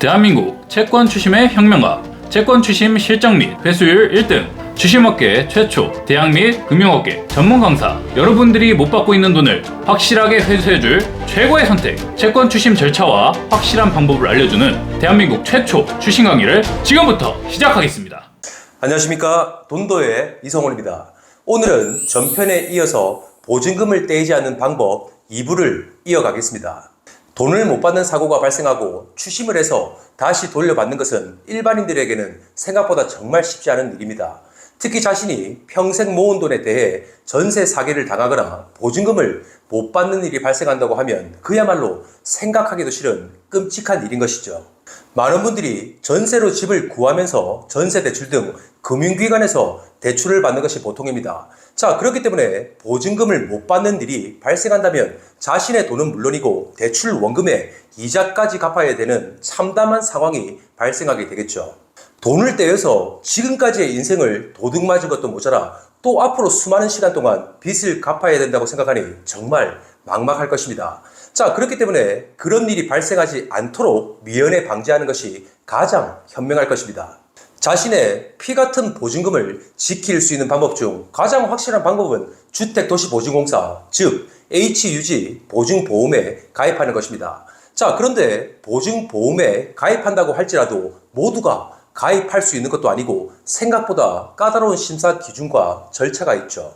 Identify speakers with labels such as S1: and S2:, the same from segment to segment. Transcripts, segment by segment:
S1: 대한민국 채권 추심의 혁명가, 채권 추심 실적 및 회수율 1등, 추심업계 최초, 대학 및 금융업계 전문 강사, 여러분들이 못 받고 있는 돈을 확실하게 회수해줄 최고의 선택, 채권 추심 절차와 확실한 방법을 알려주는 대한민국 최초 추심 강의를 지금부터 시작하겠습니다.
S2: 안녕하십니까 돈도의 이성훈입니다. 오늘은 전편에 이어서 보증금을 떼지 않는 방법 2부를 이어가겠습니다. 돈을 못 받는 사고가 발생하고 추심을 해서 다시 돌려받는 것은 일반인들에게는 생각보다 정말 쉽지 않은 일입니다. 특히 자신이 평생 모은 돈에 대해 전세 사기를 당하거나 보증금을 못 받는 일이 발생한다고 하면 그야말로 생각하기도 싫은 끔찍한 일인 것이죠. 많은 분들이 전세로 집을 구하면서 전세 대출 등 금융기관에서 대출을 받는 것이 보통입니다. 자, 그렇기 때문에 보증금을 못 받는 일이 발생한다면 자신의 돈은 물론이고 대출 원금에 이자까지 갚아야 되는 참담한 상황이 발생하게 되겠죠. 돈을 떼어서 지금까지의 인생을 도둑 맞은 것도 모자라 또 앞으로 수많은 시간 동안 빚을 갚아야 된다고 생각하니 정말 막막할 것입니다. 자, 그렇기 때문에 그런 일이 발생하지 않도록 미연에 방지하는 것이 가장 현명할 것입니다. 자신의 피 같은 보증금을 지킬 수 있는 방법 중 가장 확실한 방법은 주택도시보증공사, 즉 HUG 보증보험에 가입하는 것입니다. 자, 그런데 보증보험에 가입한다고 할지라도 모두가 가입할 수 있는 것도 아니고 생각보다 까다로운 심사 기준과 절차가 있죠.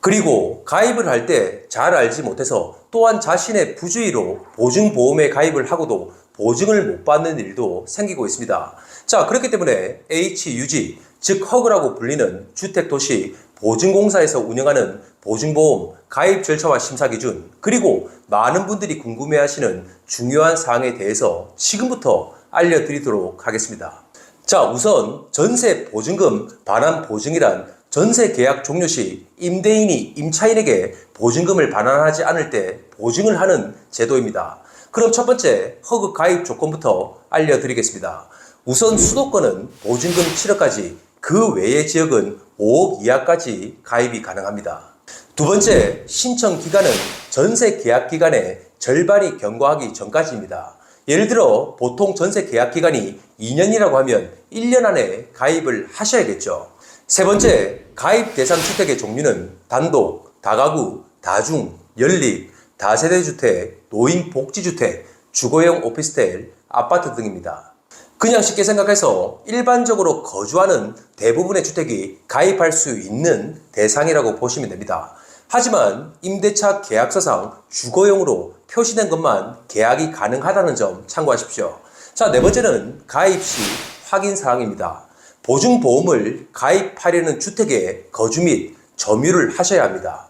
S2: 그리고 가입을 할 때 잘 알지 못해서 또한 자신의 부주의로 보증보험에 가입을 하고도 보증을 못 받는 일도 생기고 있습니다. 자, 그렇기 때문에 HUG, 즉 허그라고 불리는 주택도시 보증공사에서 운영하는 보증보험 가입 절차와 심사 기준, 그리고 많은 분들이 궁금해하시는 중요한 사항에 대해서 지금부터 알려드리도록 하겠습니다. 자, 우선 전세 보증금 반환 보증이란 전세 계약 종료 시 임대인이 임차인에게 보증금을 반환하지 않을 때 보증을 하는 제도입니다. 그럼 첫 번째 허그 가입 조건부터 알려드리겠습니다. 우선 수도권은 보증금 7억까지 그 외의 지역은 5억 이하까지 가입이 가능합니다. 두 번째 신청 기간은 전세 계약 기간의 절반이 경과하기 전까지입니다. 예를 들어 보통 전세 계약 기간이 2년이라고 하면 1년 안에 가입을 하셔야겠죠. 세 번째, 가입 대상 주택의 종류는 단독, 다가구, 다중, 연립, 다세대주택, 노인복지주택, 주거용 오피스텔, 아파트 등입니다. 그냥 쉽게 생각해서 일반적으로 거주하는 대부분의 주택이 가입할 수 있는 대상이라고 보시면 됩니다. 하지만 임대차 계약서상 주거용으로 표시된 것만 계약이 가능하다는 점 참고하십시오. 자, 네 번째는 가입 시 확인 사항입니다. 보증보험을 가입하려는 주택의 거주 및 점유를 하셔야 합니다.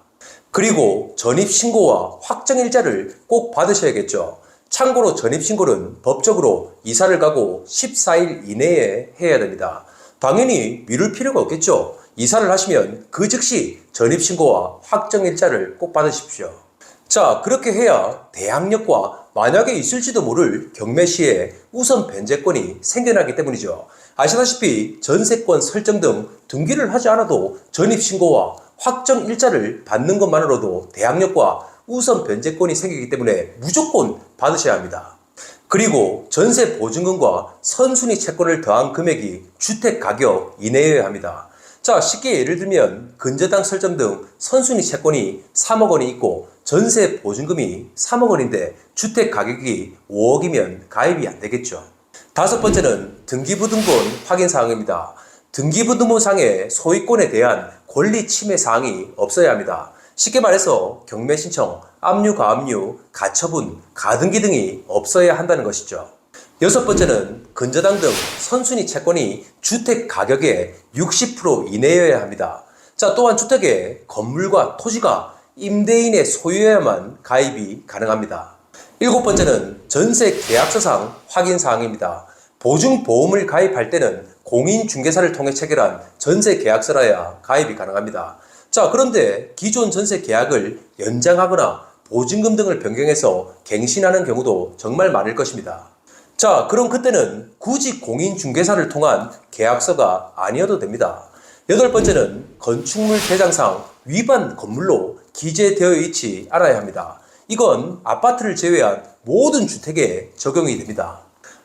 S2: 그리고 전입신고와 확정일자를 꼭 받으셔야겠죠. 참고로 전입신고는 법적으로 이사를 가고 14일 이내에 해야 됩니다. 당연히 미룰 필요가 없겠죠. 이사를 하시면 그 즉시 전입신고와 확정일자를 꼭 받으십시오. 자, 그렇게 해야 대항력과 만약에 있을지도 모를 경매 시에 우선 변제권이 생겨나기 때문이죠. 아시다시피 전세권 설정 등 등기를 하지 않아도 전입신고와 확정 일자를 받는 것만으로도 대항력과 우선 변제권이 생기기 때문에 무조건 받으셔야 합니다. 그리고 전세 보증금과 선순위 채권을 더한 금액이 주택 가격 이내여야 합니다. 자, 쉽게 예를 들면 근저당 설정 등 선순위 채권이 3억 원이 있고 전세 보증금이 3억 원인데 주택 가격이 5억이면 가입이 안 되겠죠. 다섯 번째는 등기부등본 확인 사항입니다. 등기부등본상에 소유권에 대한 권리 침해 사항이 없어야 합니다. 쉽게 말해서 경매 신청, 압류, 가압류, 가처분, 가등기 등이 없어야 한다는 것이죠. 여섯 번째는 근저당 등 선순위 채권이 주택 가격의 60% 이내여야 합니다. 자, 또한 주택의 건물과 토지가 임대인의 소유여야만 가입이 가능합니다. 일곱 번째는 전세 계약서상 확인 사항입니다. 보증보험을 가입할 때는 공인중개사를 통해 체결한 전세 계약서라야 가입이 가능합니다. 자, 그런데 기존 전세 계약을 연장하거나 보증금 등을 변경해서 갱신하는 경우도 정말 많을 것입니다. 자, 그럼 그때는 굳이 공인중개사를 통한 계약서가 아니어도 됩니다. 여덟 번째는 건축물 대장상 위반 건물로 기재되어 있지 않아야 합니다. 이건 아파트를 제외한 모든 주택에 적용이 됩니다.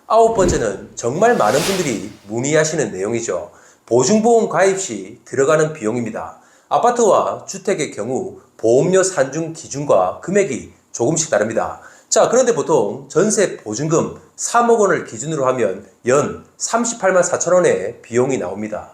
S2: 아홉 번째는 정말 많은 분들이 문의하시는 내용이죠. 보증보험 가입 시 들어가는 비용입니다. 아파트와 주택의 경우 보험료 산중 기준과 금액이 조금씩 다릅니다. 자, 그런데 보통 전세 보증금 3억 원을 기준으로 하면 연 38만 4천 원의 비용이 나옵니다.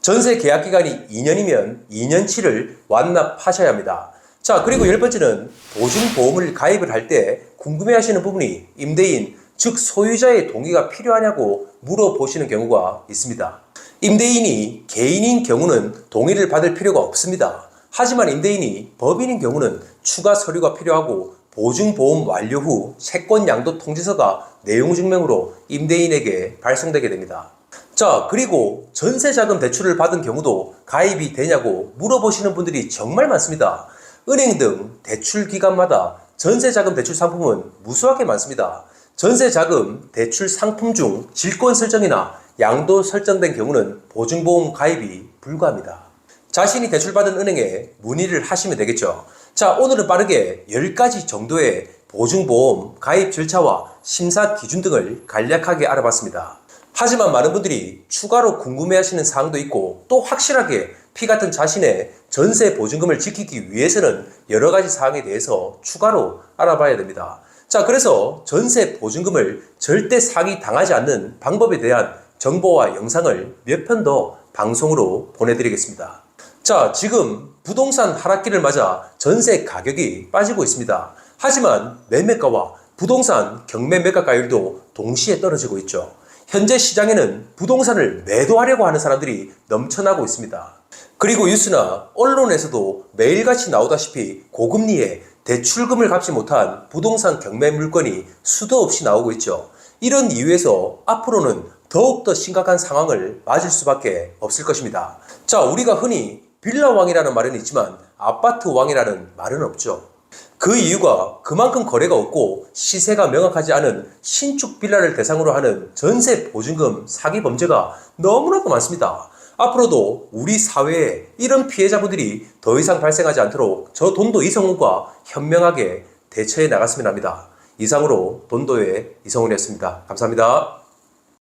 S2: 전세 계약 기간이 2년이면 2년치를 완납하셔야 합니다. 자, 그리고 열 번째는 보증보험을 가입을 할 때 궁금해 하시는 부분이 임대인, 즉 소유자의 동의가 필요하냐고 물어보시는 경우가 있습니다. 임대인이 개인인 경우는 동의를 받을 필요가 없습니다. 하지만 임대인이 법인인 경우는 추가 서류가 필요하고 보증보험 완료 후 채권 양도 통지서가 내용 증명으로 임대인에게 발송되게 됩니다. 자, 그리고 전세자금 대출을 받은 경우도 가입이 되냐고 물어보시는 분들이 정말 많습니다. 은행 등 대출 기관마다 전세자금 대출 상품은 무수하게 많습니다. 전세자금 대출 상품 중 질권 설정이나 양도 설정된 경우는 보증보험 가입이 불가합니다. 자신이 대출받은 은행에 문의를 하시면 되겠죠. 자, 오늘은 빠르게 10가지 정도의 보증보험 가입 절차와 심사 기준 등을 간략하게 알아봤습니다. 하지만 많은 분들이 추가로 궁금해하시는 사항도 있고 또 확실하게 피 같은 자신의 전세 보증금을 지키기 위해서는 여러 가지 사항에 대해서 추가로 알아봐야 됩니다. 자, 그래서 전세 보증금을 절대 사기 당하지 않는 방법에 대한 정보와 영상을 몇 편 더 방송으로 보내드리겠습니다. 자, 지금 부동산 하락기를 맞아 전세 가격이 빠지고 있습니다. 하지만 매매가와 부동산 경매 매각가율도 동시에 떨어지고 있죠. 현재 시장에는 부동산을 매도하려고 하는 사람들이 넘쳐나고 있습니다. 그리고 뉴스나 언론에서도 매일같이 나오다시피 고금리에 대출금을 갚지 못한 부동산 경매 물건이 수도 없이 나오고 있죠. 이런 이유에서 앞으로는 더욱더 심각한 상황을 맞을 수밖에 없을 것입니다. 자, 우리가 흔히 빌라 왕이라는 말은 있지만 아파트 왕이라는 말은 없죠. 그 이유가 그만큼 거래가 없고 시세가 명확하지 않은 신축 빌라를 대상으로 하는 전세 보증금 사기 범죄가 너무나도 많습니다. 앞으로도 우리 사회에 이런 피해자분들이 더 이상 발생하지 않도록 저 돈도 이성훈과 현명하게 대처해 나갔으면 합니다. 이상으로 돈도의 이성훈이었습니다. 감사합니다.